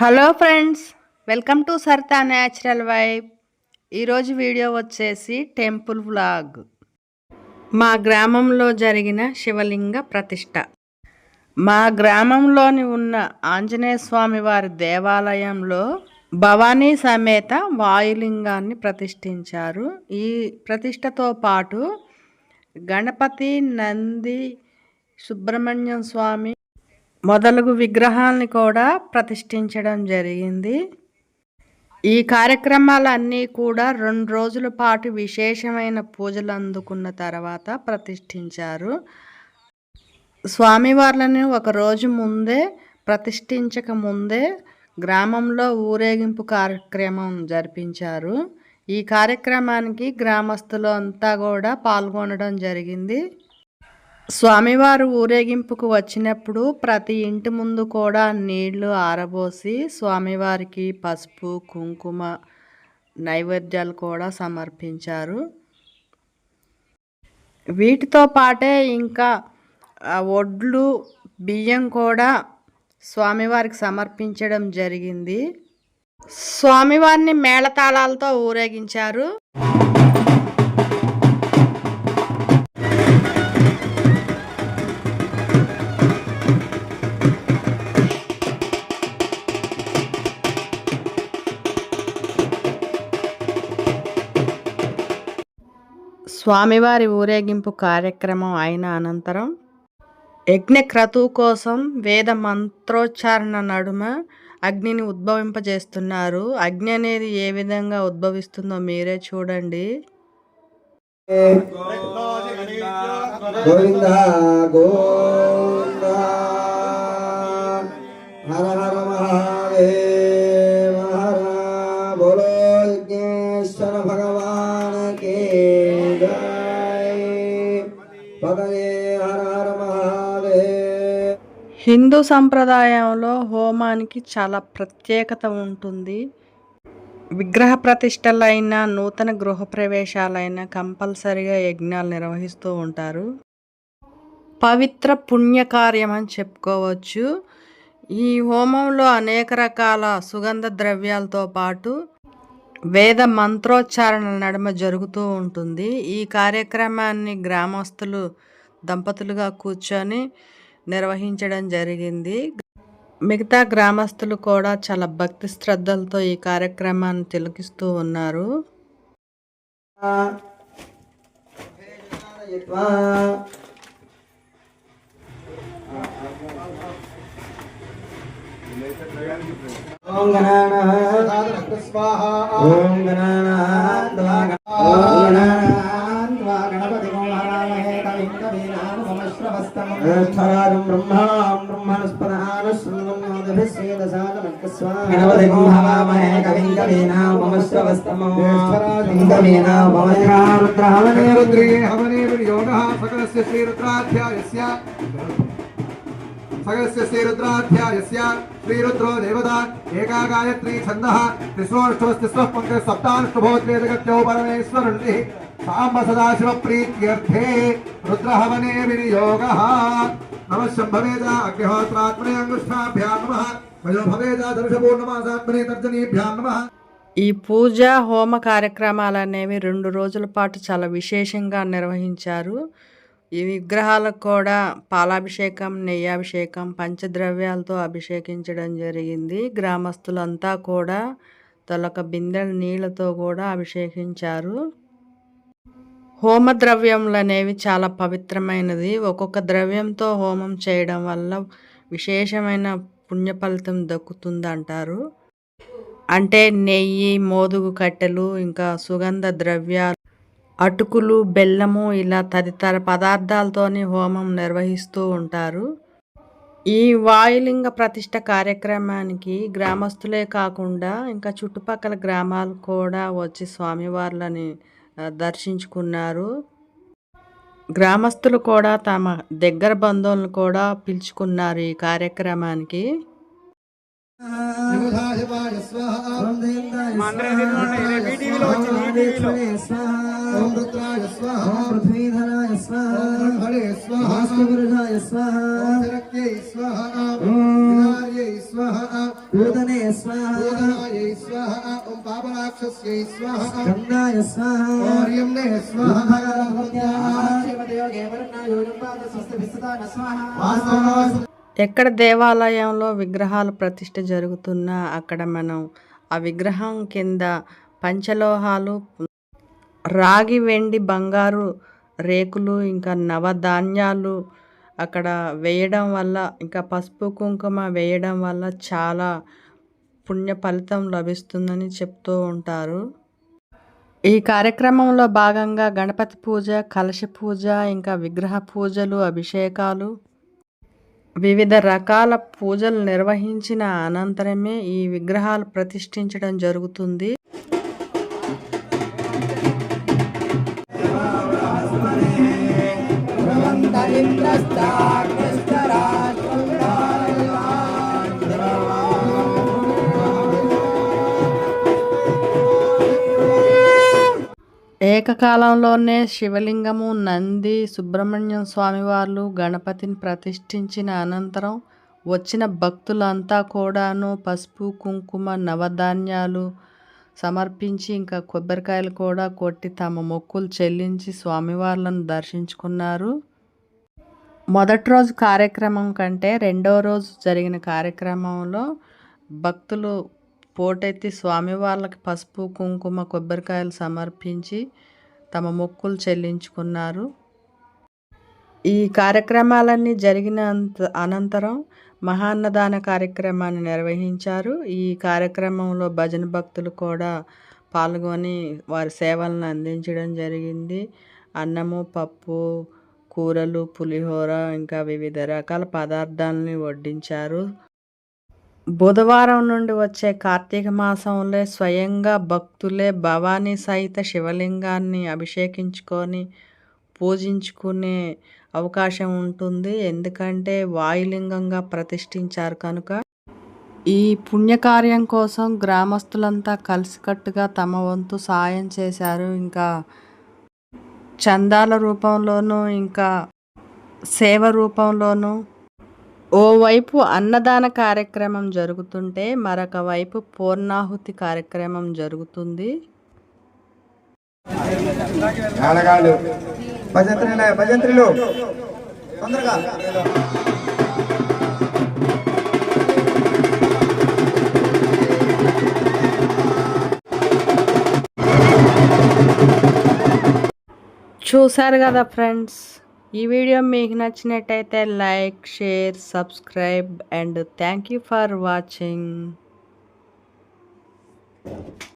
Hello friends welcome to Sarita natural vibe. ఈరోజు video వచ్చేసి temple vlog. మా గ్రామంలో జరిగిన శివలింగ ప్రతిష్ట. మా గ్రామంలోని ఉన్న ఆంజనేయ స్వామి వారి దేవాలయంలో భవానీ సమేత వాయులింగాన్ని ప్రతిష్ఠించారు. ఈ ప్రతిష్టతో పాటు గణపతి నంది సుబ్రహ్మణ్యం స్వామి మొదలగు విగ్రహాలని కూడా ప్రతిష్ఠించడం జరిగింది. ఈ కార్యక్రమాలన్నీ కూడా రెండు రోజుల పాటు విశేషమైన పూజలు అందుకున్న తర్వాత ప్రతిష్ఠించారు. స్వామివార్లను ఒక రోజు ముందే ప్రతిష్ఠించక ముందే గ్రామంలో ఊరేగింపు కార్యక్రమం జరిపించారు. ఈ కార్యక్రమానికి గ్రామస్తులు అంతా కూడా పాల్గొనడం జరిగింది. స్వామివారు ఊరేగింపుకు వచ్చినప్పుడు ప్రతి ఇంటి ముందు కూడా నీళ్ళు ఆరబోసి స్వామివారికి పసుపు కుంకుమ నైవేద్యాలు కూడా సమర్పించారు. వీటితో పాటే ఇంకా ఒడ్లు బియ్యం కూడా స్వామివారికి సమర్పించడం జరిగింది. స్వామివారిని మేళతాళాలతో ఊరేగించారు. స్వామివారి ఊరేగింపు కార్యక్రమం అయిన అనంతరం యజ్ఞక్రతువు కోసం వేద మంత్రోచ్చారణ నడుమ అగ్నిని ఉద్భవింపజేస్తున్నారు. అగ్ని అనేది ఏ విధంగా ఉద్భవిస్తుందో మీరే చూడండి. గోవిందా గోవిందా హిందూ సంప్రదాయంలో హోమానికి చాలా ప్రత్యేకత ఉంటుంది. విగ్రహ ప్రతిష్టలైన నూతన గృహప్రవేశాలైన కంపల్సరిగా యజ్ఞాలు నిర్వహిస్తూ ఉంటారు. పవిత్ర పుణ్యకార్యం అని చెప్పుకోవచ్చు. ఈ హోమంలో అనేక రకాల సుగంధ ద్రవ్యాలతో పాటు వేద మంత్రోచ్చారణ నడుమ జరుగుతూ ఉంటుంది. ఈ కార్యక్రమాన్ని గ్రామస్తులు దంపతులుగా కూర్చొని నిర్వహించడం జరిగింది. మిగతా గ్రామస్తులు కూడా చాలా భక్తి శ్రద్ధలతో ఈ కార్యక్రమాన్ని తిలకిస్తూ ఉన్నారు. ఓం స్వాహా ఓం श्रीरुद्रो देवता एका गायत्री छन्दः तिस्रोष्ठोस्तिस्वः पङ्क्तिः सप्ताष्टभोत्वेदगत्यौ सांब सदाशिव सदाशिवप्रीत्यर्थे रुद्रहवने विनियोगः। नमः शम्भवेदा अग्निहोत्रात्मने अङ्गुष्ठाभ्यां नमः। ఈ పూజ హోమ కార్యక్రమాలు అనేవి రెండు రోజుల పాటు చాలా విశేషంగా నిర్వహించారు. ఈ విగ్రహాలకు కూడా పాలాభిషేకం నెయ్యాభిషేకం పంచద్రవ్యాలతో అభిషేకించడం జరిగింది. గ్రామస్తులంతా కూడా తొలక బిందెల నీళ్ళతో కూడా అభిషేకించారు. హోమ ద్రవ్యములు అనేవి చాలా పవిత్రమైనది. ఒక్కొక్క ద్రవ్యంతో హోమం చేయడం వల్ల విశేషమైన పుణ్య ఫలితం దక్కుతుంది అంటారు అంటే నెయ్యి మోదుగు కట్టెలు ఇంకా సుగంధ ద్రవ్యాలు అటుకులు బెల్లము ఇలా తదితర పదార్థాలతోని హోమం నిర్వహిస్తూ ఉంటారు. ఈ వాయులింగ ప్రతిష్ట కార్యక్రమానికి గ్రామస్తులే కాకుండా ఇంకా చుట్టుపక్కల గ్రామాలు కూడా వచ్చి స్వామివార్లని దర్శించుకున్నారు. గ్రామస్తులు కూడా తమ దగ్గర బంధువులను కూడా పిలుచుకున్నారు ఈ కార్యక్రమానికి. స్వాహ. ఓం దేందాయ స్వాహ ఓం రుద్రాయ స్వాహ ఓం పృథ్వీధరాయ స్వాహ ఓం హరే స్వాహ వాస్తుపురుషాయ స్వాహ ఓం శరక్యై స్వాహ ఓం వినార్యై స్వాహ पूतने स्वाहा पूतनायै स्वाहा ॐ पापराक्षस्यै स्वाहा गङ्गाय स्वाहा ॐ यम्ने स्वाहा वासवास ఎక్కడ దేవాలయంలో విగ్రహాల ప్రతిష్ఠ జరుగుతున్నా అక్కడ మనం ఆ విగ్రహం కింద పంచలోహాలు రాగి వెండి బంగారు రేకులు ఇంకా నవధాన్యాలు అక్కడ వేయడం వల్ల ఇంకా పసుపు కుంకుమ వేయడం వల్ల చాలా పుణ్య ఫలితం లభిస్తుందని చెప్తూ ఉంటారు. ఈ కార్యక్రమంలో భాగంగా గణపతి పూజ కలశ పూజ ఇంకా విగ్రహ పూజలు అభిషేకాలు వివిధ రకాల పూజలు నిర్వహించిన అనంతరమే ఈ విగ్రహాలు ప్రతిష్ఠించడం జరుగుతుంది. ఏకకాలంలోనే శివలింగము నంది సుబ్రహ్మణ్యం స్వామివార్లు గణపతిని ప్రతిష్ఠించిన అనంతరం వచ్చిన భక్తులంతా కూడాను పసుపు కుంకుమ నవధాన్యాలు సమర్పించి ఇంకా కొబ్బరికాయలు కూడా కొట్టి తమ మొక్కులు చెల్లించి స్వామివార్లను దర్శించుకున్నారు. మొదటి రోజు కార్యక్రమం కంటే రెండో రోజు జరిగిన కార్యక్రమంలో భక్తులు పోటెత్తి స్వామివార్లకి పసుపు కుంకుమ కొబ్బరికాయలు సమర్పించి తమ మొక్కులు చెల్లించుకున్నారు. ఈ కార్యక్రమాలన్నీ జరిగిన అనంతరం మహాన్నదాన కార్యక్రమాన్ని నిర్వహించారు. ఈ కార్యక్రమంలో భజన భక్తులు కూడా పాల్గొని వారి సేవలను అందించడం జరిగింది. అన్నము పప్పు కూరలు పులిహోర ఇంకా వివిధ రకాల పదార్థాలని వడ్డించారు. బుధవారం నుండి వచ్చే కార్తీక మాసంలో స్వయంగా భక్తులే భవానీ సహిత శివలింగాన్ని అభిషేకించుకొని పూజించుకునే అవకాశం ఉంటుంది. ఎందుకంటే వాయులింగంగా ప్రతిష్ఠించారు కనుక. ఈ పుణ్యకార్యం కోసం గ్రామస్తులంతా కలిసికట్టుగా తమ వంతు సాయం చేశారు. ఇంకా చందాల రూపంలోనూ ఇంకా సేవ రూపంలోనూ. ఓవైపు అన్నదాన కార్యక్రమం జరుగుతుంటే మరొక వైపు పూర్ణాహుతి కార్యక్రమం జరుగుతుంది. తొందరగా. చూసారు కదా ఫ్రెండ్స్? ఈ వీడియో మీకు నచ్చినట్టయితే like share subscribe and thank you for watching.